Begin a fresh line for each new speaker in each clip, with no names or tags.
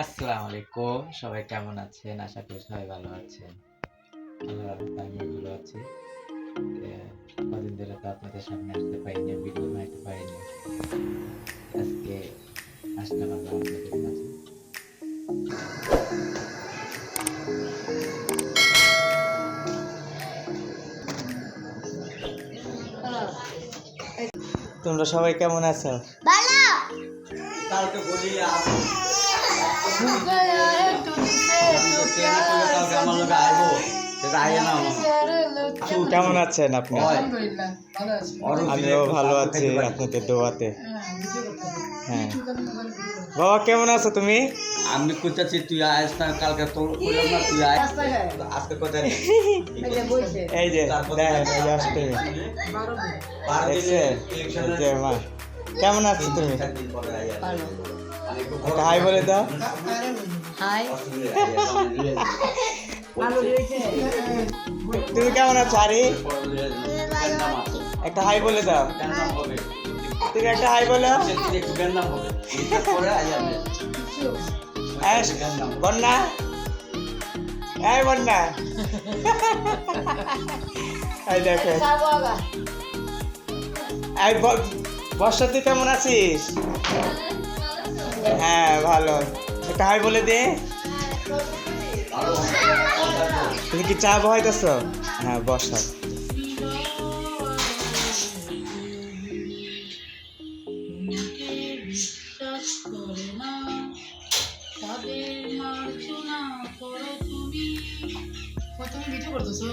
আসসালামু আলাইকুম সবাই কেমন আছেন? আশা করি সবাই ভালো আছেন। আমিও ভালো আছি। কদিন ধরে তো আপনাদের সামনে আসতে পারিনি ভিডিও বানাতে পারিনি। আজকে আসলাম আল্লাহ আপনাদের মাঝে। তোমরা সবাই কেমন আছো?
ভালো।
কালকে বলি কেমন আছেন আপনি? আমিও ভালো আছি আপনাদের দোয়াতে। হ্যাঁ। বাবা কেমন আছো তুমি?
আমি কোথাচ্ছি তুই আয় না কালকে তোর করলাম না তুই আয় আজকে কোথায়
এই যে দেখছেন? মা কেমন আছো তুমি? একটা হাই বলে দাও। হাই। তুমি কেমন আছো আরি? একটা হাই বলে দাও। তুমি একটা হাই বলো। বন্যা। এই বন্যা। এই দেখো। এই ব- বর্ষা তুই কেমন আছিস? হ্যাঁ ভালো। একটা হাই বলে দে। তুমি কি চা বহাইতেছ? হ্যাঁ বর্ষা
বিশ্বাস করে না তাদের মার্জনা করো তুমি ও, তুমি ভিডিও করতেছো?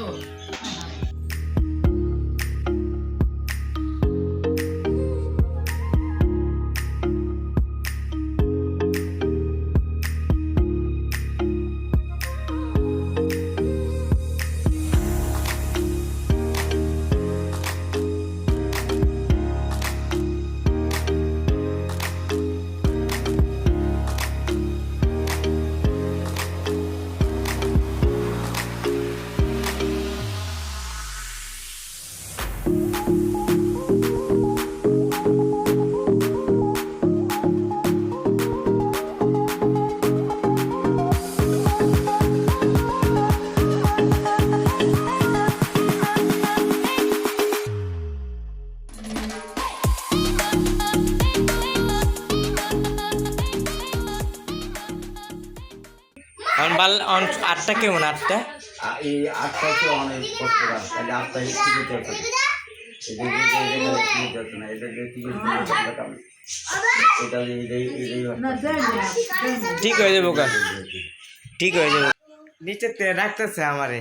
আটটা কেমন আটটা?
এই আটটা তো অনেক কষ্ট তাহলে আটটা টিকিট
ঠিক হয়ে যাব ঠিক হয়ে যাব। নিচে রাখতেছে আমারে।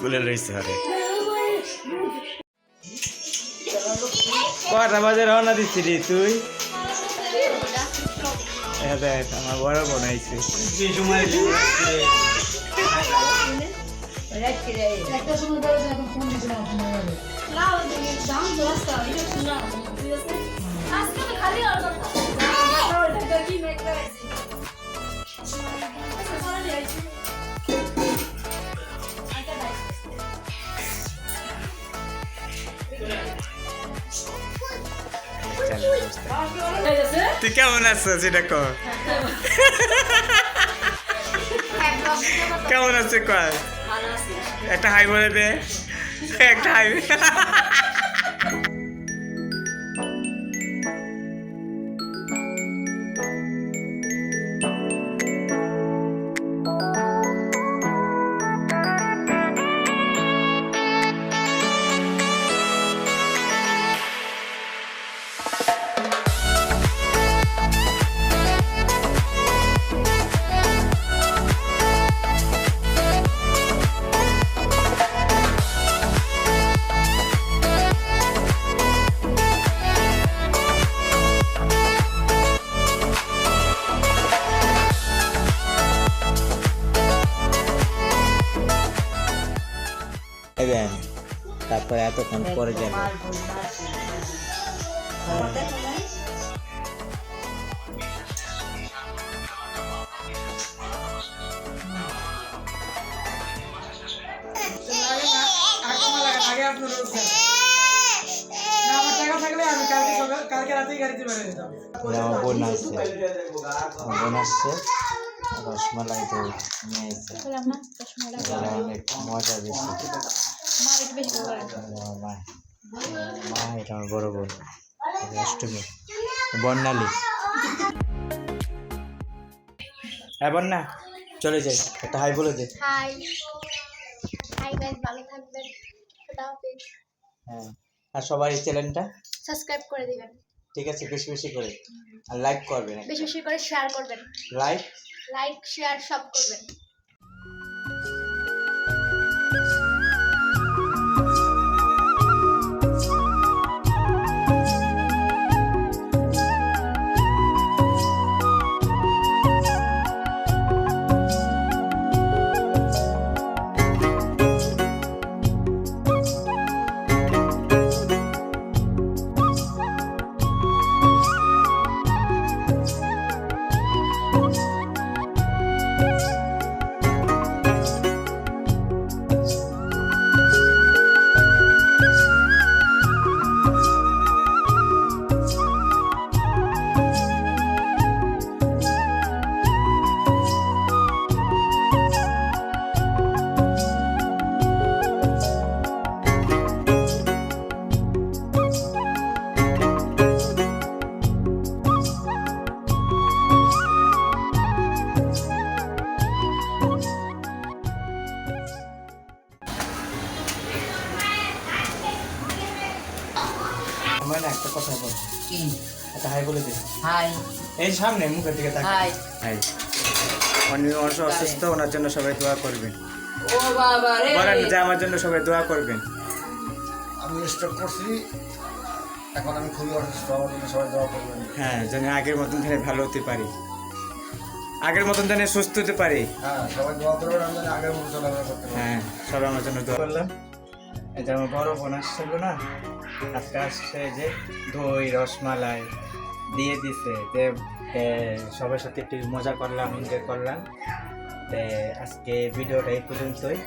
কুলে রয়েছে আরে। কটা বাজে রওনা দিচ্ছিলি তুই? দেখ আমার বড় বোন আইছে।
একটা গেল
তুই কেমন আছো এটা কর। কেমন আছে কর? একটা হাই বলে দে। একটা হাই
গাড়িতে বেরিয়ে যেতাম
আমার বোন আসছে বোন আসছে। রসমালাই তো নিয়ে এসছে অনেক মজা বেশি মা মা এটা আমার বড় বোন। অষ্টমী। বর্ণালী। হ্যাঁ বন্যা চলে যাই। একটা হাই বলে দে।
হাই। হাই গাইস ভালো থাকবেন।
হ্যাঁ। আর সবার এই চ্যানেলটা?
সাবস্ক্রাইব করে দিবেন।
ঠিক আছে বেশি বেশি করে। আর লাইক করবেন
বেশি বেশি করে শেয়ার করবেন।
লাইক
লাইক শেয়ার সব করবেন।
হাই বলে দে।
হাই।
এই সামনে মুখের দিকে তাকা।
হাই।
হাই। উনি অংশ অসুস্থ ওনার জন্য সবাই দোয়া করবেন।
ও বাবা রে।
বলেন যে আমার জন্য সবাই দোয়া করবেন।
আমি স্টক করছি এখন আমি খুবই অসুস্থ আমার জন্য সবাই দোয়া করবেন।
হ্যাঁ যেন আগের মতন ধরে ভালো হতে পারি। আগের মতন যেন সুস্থ হতে পারি।
হ্যাঁ সবাই দোয়া করবেন আমি যেন আগের মতো চলাফেরা করতে পারি।
হ্যাঁ সবাই আমার জন্য দোয়া করলাম এই যে আমার বড় বোন আসছিল না আজকে আসছে যে দই রসমালাই। দিয়ে দিছে। যে সবার সাথে একটু মজা করলাম এনজয় করলাম। আজকে ভিডিওটা এই পর্যন্তই।